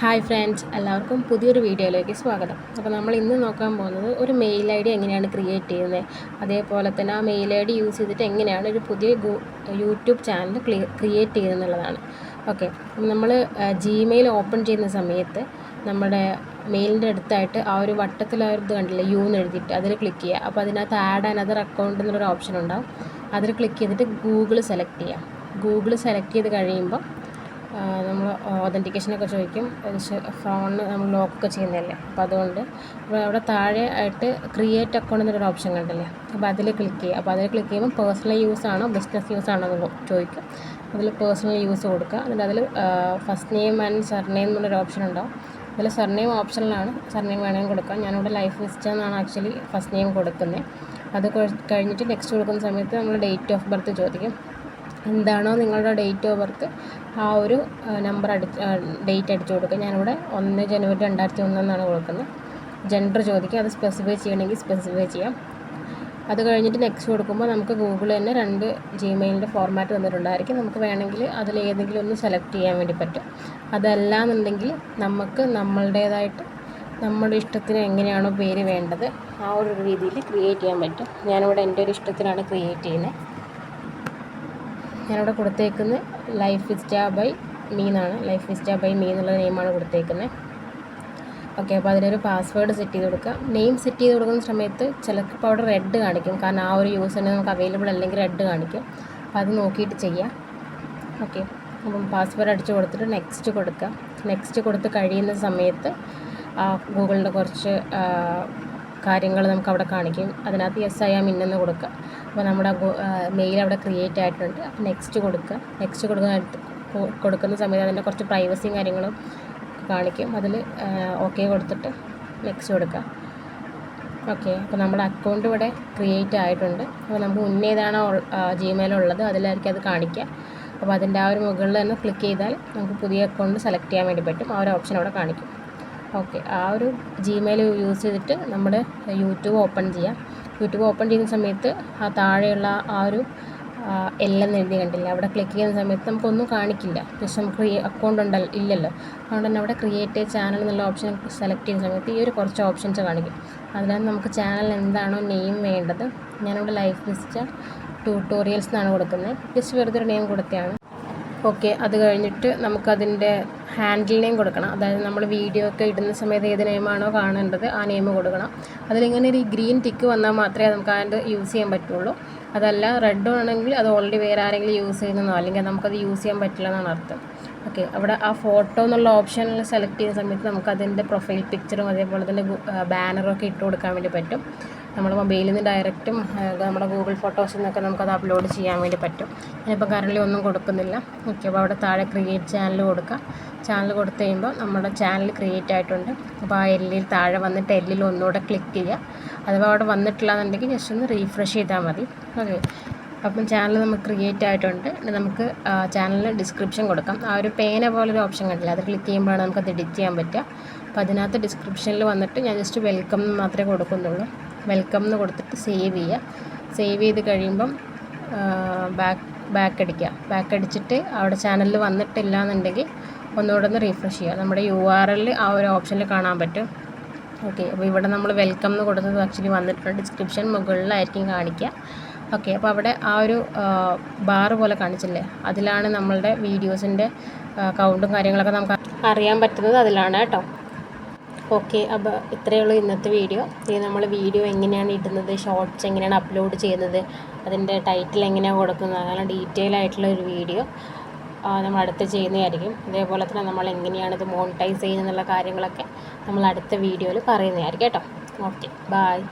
Hi friends എല്ലാവർക്കും പുതിയൊരു വീഡിയോയിലേക്ക് സ്വാഗതം. അപ്പോൾ നമ്മൾ ഇന്ന് നോക്കാൻ പോകുന്നത് ഒരു മെയിൽ ഐ ഡി എങ്ങനെയാണ് ക്രിയേറ്റ് ചെയ്യുന്നത്? അതേപോലെ തന്നെ ആ മെയിൽ ഐ ഡി യൂസ് ചെയ്തിട്ട് എങ്ങനെയാണ് ഒരു പുതിയ യൂട്യൂബ് ചാനൽ ക്രിയേറ്റ് ചെയ്യുന്നത് എന്നുള്ളതാണ് ഓക്കെ നമ്മൾ ജിമെയിൽ ഓപ്പൺ ചെയ്യുന്ന സമയത്ത് നമ്മുടെ മെയിലിന്റെ അടുത്തായിട്ട് ആ ഒരു വട്ടത്തിൽ കണ്ടില്ലേ യു എന്ന് എഴുതിയിട്ട് അതിൽ ക്ലിക്ക് ചെയ്യുക. അപ്പോൾ അതിനകത്ത് ആഡ് അനദർ അക്കൗണ്ട് എന്നുള്ളൊരു ഓപ്ഷൻ ഉണ്ടാവും. അതിൽ ക്ലിക്ക് ചെയ്തിട്ട് ഗൂഗിൾ സെലക്ട് ചെയ്യാം. ഗൂഗിൾ സെലക്ട് ചെയ്ത് കഴിയുമ്പോൾ നമ്മൾ ഒതന്റിക്കേഷനൊക്കെ ചോദിക്കും. ഫോണിൽ നമ്മൾ ലോക്കൊക്കെ ചെയ്യുന്നതല്ലേ? അപ്പോൾ അതുകൊണ്ട് അവിടെ താഴെ ആയിട്ട് ക്രിയേറ്റ് അക്കൗണ്ട് എന്നൊരു ഓപ്ഷൻ കണ്ടല്ലേ? അപ്പോൾ അതിൽ ക്ലിക്ക് ചെയ്യുക. അപ്പോൾ അതിൽ ക്ലിക്ക് ചെയ്യുമ്പോൾ പേഴ്സണൽ യൂസ് ആണോ ബിസിനസ് യൂസ് ആണോ എന്ന് ചോദിക്കും. അതിൽ പേഴ്സണൽ യൂസ് കൊടുക്കുക. എന്നിട്ട് അതിൽ ഫസ്റ്റ് നെയിം ആൻഡ് സർനെയിം എന്നുള്ളൊരു ഓപ്ഷൻ ഉണ്ടാവും. അതിൽ സർനെയിം ഓപ്ഷനിലാണ് സർനെയിം വേണമെങ്കിൽ കൊടുക്കാം. ഞാനിവിടെ ലൈഫ് വിസ്റ്റ എന്നാണ് ആക്ച്വലി ഫസ്റ്റ് നെയിം കൊടുക്കുന്നത്. അത് കഴിഞ്ഞിട്ട് നെക്സ്റ്റ് കൊടുക്കുന്ന സമയത്ത് നമ്മൾ ഡേറ്റ് ഓഫ് ബർത്ത് ചോദിക്കും. എന്താണോ നിങ്ങളുടെ ഡേറ്റ് ഓഫ് ബർത്ത് ആ ഒരു നമ്പർ അടിച്ച് ഡേറ്റ് അടിച്ചു കൊടുക്കുക. ഞാനിവിടെ ഒന്ന് ജനുവരി രണ്ടായിരത്തി ഒന്നെന്നാണ് കൊടുക്കുന്നത്. ജെൻഡർ ചോദിക്കുക. അത് സ്പെസിഫൈ ചെയ്യണമെങ്കിൽ സ്പെസിഫൈ ചെയ്യാം. അത് കഴിഞ്ഞിട്ട് നെക്സ്റ്റ് കൊടുക്കുമ്പോൾ നമുക്ക് ഗൂഗിൾ തന്നെ രണ്ട് ജിമെയിലിന്റെ ഫോർമാറ്റ് തന്നിട്ടുണ്ടായിരിക്കും. നമുക്ക് വേണമെങ്കിൽ അതിൽ ഏതെങ്കിലും ഒന്ന് സെലക്ട് ചെയ്യാൻ വേണ്ടി പറ്റും. അതല്ല എന്നുണ്ടെങ്കിൽ നമുക്ക് നമ്മളുടേതായിട്ട് നമ്മുടെ ഇഷ്ടത്തിന് എങ്ങനെയാണോ പേര് വേണ്ടത് ആ ഒരു രീതിയിൽ ക്രിയേറ്റ് ചെയ്യാൻ പറ്റും. ഞാനിവിടെ എന്റെ ഒരു ഇഷ്ടത്തിനാണ് ക്രിയേറ്റ് ചെയ്യുന്നത്. ഞാനിവിടെ കൊടുത്തേക്കുന്നത് ലൈഫ് ഇസ്റ്റാ ബൈ മീ എന്നാണ്. ലൈഫ് ഇസ്റ്റാ ബൈ മീ എന്നുള്ള നെയിമാണ് കൊടുത്തേക്കുന്നത്. ഓക്കെ അപ്പോൾ അതിലൊരു പാസ്വേഡ് സെറ്റ് ചെയ്ത് കൊടുക്കുക. നെയിം സെറ്റ് ചെയ്ത് കൊടുക്കുന്ന സമയത്ത് ചിലപ്പോൾ അവിടെ റെഡ് കാണിക്കും. കാരണം ആ ഒരു യൂസ് തന്നെ നമുക്ക് അവൈലബിൾ അല്ലെങ്കിൽ റെഡ് കാണിക്കും. അപ്പോൾ അത് നോക്കിയിട്ട് ചെയ്യാം. ഓക്കെ അപ്പം പാസ്വേഡ് അടിച്ച് കൊടുത്തിട്ട് നെക്സ്റ്റ് കൊടുക്കുക. നെക്സ്റ്റ് കൊടുത്ത് കഴിയുന്ന സമയത്ത് ഗൂഗിളിന്റെ കുറച്ച് കാര്യങ്ങൾ നമുക്ക് അവിടെ കാണിക്കും. അതിനകത്ത് യെസ് ഐ ആം ഇന്നെന്ന് കൊടുക്കുക. അപ്പോൾ നമ്മുടെ മെയിൽ അവിടെ ക്രിയേറ്റ് ആയിട്ടുണ്ട്. അപ്പോൾ നെക്സ്റ്റ് കൊടുക്കുക. നെക്സ്റ്റ് കൊടുക്കുന്ന കൊടുക്കുന്ന സമയത്ത് അതിന്റെ കുറച്ച് പ്രൈവസിയും കാര്യങ്ങളും കാണിക്കും. അതിൽ ഓക്കെ കൊടുത്തിട്ട് നെക്സ്റ്റ് കൊടുക്കുക. ഓക്കെ അപ്പോൾ നമ്മുടെ അക്കൗണ്ട് ഇവിടെ ക്രിയേറ്റ് ആയിട്ടുണ്ട്. അപ്പോൾ നമുക്ക് മുന്നേ ഏതാണോ ജിമെയിൽ ഉള്ളത് അതിലായിരിക്കും അത് കാണിക്കുക. അപ്പോൾ അതിന്റെ ആ ഒരു മുകളിൽ തന്നെ ക്ലിക്ക് ചെയ്താൽ നമുക്ക് പുതിയ അക്കൗണ്ട് സെലക്ട് ചെയ്യാൻ വേണ്ടി പറ്റും. ആ ഒരു ഓപ്ഷൻ അവിടെ കാണിക്കും. ഓക്കെ ആ ഒരു ജിമെയിൽ യൂസ് ചെയ്തിട്ട് നമ്മൾ യൂട്യൂബ് ഓപ്പൺ ചെയ്യാം. യൂട്യൂബ് ഓപ്പൺ ചെയ്യുന്ന സമയത്ത് ആ താഴെയുള്ള ആ ഒരു എല്ലാം എഴുതി കണ്ടില്ല അവിടെ ക്ലിക്ക് ചെയ്യുന്ന സമയത്ത് നമുക്കൊന്നും കാണിക്കില്ല. ജസ്റ്റ് നമുക്ക് അക്കൗണ്ട് ഉണ്ടല്ലോ ഇല്ലല്ലോ. അതുകൊണ്ട് തന്നെ അവിടെ ക്രിയേറ്റ് ചാനൽ എന്നുള്ള ഓപ്ഷൻ സെലക്ട് ചെയ്യുന്ന സമയത്ത് ഈ ഒരു കുറച്ച് ഓപ്ഷൻസ് കാണിക്കും. അതിനകത്ത് നമുക്ക് ചാനൽ എന്താണോ നെയിം വേണ്ടത്. ഞാനിവിടെ ലൈഫ് ലിസ്റ്റ് ട്യൂട്ടോറിയൽസ് എന്നാണ് കൊടുക്കുന്നത്. ജസ്റ്റ് വെറുതെ ഒരു നെയിം കൊടുത്തതാണ്. ഓക്കെ അത് കഴിഞ്ഞിട്ട് നമുക്കതിന്റെ ഹാൻഡിൽ നെയിം കൊടുക്കണം. അതായത് നമ്മൾ വീഡിയോ ഒക്കെ ഇടുന്ന സമയത്ത് ഏത് നെയിമാണോ കാണേണ്ടത് ആ നെയിം കൊടുക്കണം. അതിലിങ്ങനെ ഒരു ഗ്രീൻ ടിക്ക് വന്നാൽ മാത്രമേ നമുക്ക് അതിന്റെ യൂസ് ചെയ്യാൻ പറ്റുള്ളൂ. അതല്ല റെഡ് ആണെങ്കിൽ അത് ഓൾറെഡി വേറെ ആരെങ്കിലും യൂസ് ചെയ്യുന്നതോ അല്ലെങ്കിൽ നമുക്കത് യൂസ് ചെയ്യാൻ പറ്റില്ല എന്നാണ് അർത്ഥം. ഓക്കെ അവിടെ ആ ഫോട്ടോ എന്നുള്ള ഓപ്ഷനിൽ സെലക്ട് ചെയ്യുന്ന സമയത്ത് നമുക്ക് അതിന്റെ പ്രൊഫൈൽ പിക്ചറും അതേപോലെ തന്നെ ബാനറും ഒക്കെ ഇട്ട് കൊടുക്കാൻ വേണ്ടി പറ്റും. നമ്മുടെ മൊബൈലിൽ നിന്ന് ഡയറക്റ്റും നമ്മുടെ ഗൂഗിൾ ഫോട്ടോസിൽ നിന്നൊക്കെ നമുക്കത് അപ്ലോഡ് ചെയ്യാൻ വേണ്ടി പറ്റും. ഞാനിപ്പോൾ കറൻലി ഒന്നും കൊടുക്കുന്നില്ല. ഓക്കെ അപ്പോൾ അവിടെ താഴെ ക്രിയേറ്റ് ചാനൽ കൊടുക്കുക ചാനൽ കൊടുത്തു കഴിയുമ്പോൾ നമ്മുടെ ചാനൽ ക്രിയേറ്റ് ആയിട്ടുണ്ട്. അപ്പോൾ ആ എല്ലിൽ താഴെ വന്നിട്ട് എല്ലിൽ ഒന്നുകൂടെ ക്ലിക്ക് ചെയ്യുക അഥവാ അവിടെ വന്നിട്ടില്ല എന്നുണ്ടെങ്കിൽ ജസ്റ്റ് ഒന്ന് റീഫ്രഷ് ചെയ്താൽ മതി. ഓക്കെ അപ്പം ചാനൽ നമുക്ക് ക്രിയേറ്റ് ആയിട്ടുണ്ട്. നമുക്ക് ചാനലിന് ഡിസ്ക്രിപ്ഷൻ കൊടുക്കാം. ആ ഒരു പേന പോലൊരു ഓപ്ഷൻ കണ്ടില്ല? അത് ക്ലിക്ക് ചെയ്യുമ്പോഴാണ് നമുക്കത് എഡിറ്റ് ചെയ്യാൻ പറ്റുക. അപ്പോൾ അതിനകത്ത് ഡിസ്ക്രിപ്ഷനിൽ വന്നിട്ട് ഞാൻ ജസ്റ്റ് വെൽക്കം മാത്രമേ കൊടുക്കുന്നുള്ളൂ. വെൽക്കം എന്ന് കൊടുത്തിട്ട് സേവ് ചെയ്യുക സേവ് ചെയ്ത് കഴിയുമ്പം ബാക്ക് ബാക്ക് അടിക്കുക ബാക്ക് അടിച്ചിട്ട് അവിടെ ചാനലിൽ വന്നിട്ടില്ല എന്നുണ്ടെങ്കിൽ ഒന്നുകൂടെ ഒന്ന് റീഫ്രഷ് ചെയ്യുക നമ്മുടെ യു ആർ എൽ ആ ഒരു ഓപ്ഷനിൽ കാണാൻ പറ്റും. ഓക്കെ അപ്പോൾ ഇവിടെ നമ്മൾ വെൽക്കം എന്ന് കൊടുത്തത് ആക്ച്വലി വന്നിട്ടുണ്ട്. ഡിസ്ക്രിപ്ഷൻ മുകളിലായിരിക്കും കാണിക്കുക ഓക്കെ അപ്പോൾ അവിടെ ആ ഒരു ബാർ പോലെ കാണിച്ചില്ലേ? അതിലാണ് നമ്മളുടെ വീഡിയോസിന്റെ കൗണ്ടും കാര്യങ്ങളൊക്കെ നമുക്ക് അറിയാൻ പറ്റുന്നത് അതിലാണ് കേട്ടോ. ഓക്കെ അപ്പോൾ ഇത്രയേ ഉള്ളൂ ഇന്നത്തെ വീഡിയോ. ഇത് നമ്മൾ വീഡിയോ എങ്ങനെയാണ് ഇടുന്നത് ഷോർട്ട്സ് എങ്ങനെയാണ് അപ്ലോഡ് ചെയ്യുന്നത് അതിന്റെ ടൈറ്റിൽ എങ്ങനെയാണ് കൊടുക്കുന്നത് അങ്ങനെ ഡീറ്റെയിൽ ആയിട്ടുള്ള ഒരു വീഡിയോ നമ്മൾ അടുത്ത് ചെയ്യുന്നതായിരിക്കും. അതേപോലെ തന്നെ നമ്മൾ എങ്ങനെയാണ് ഇത് മോണിറ്റൈസ് ചെയ്യുന്നത് എന്നുള്ള കാര്യങ്ങളൊക്കെ നമ്മൾ അടുത്ത വീഡിയോയിൽ പറയുന്നതായിരിക്കും കേട്ടോ. Okay bye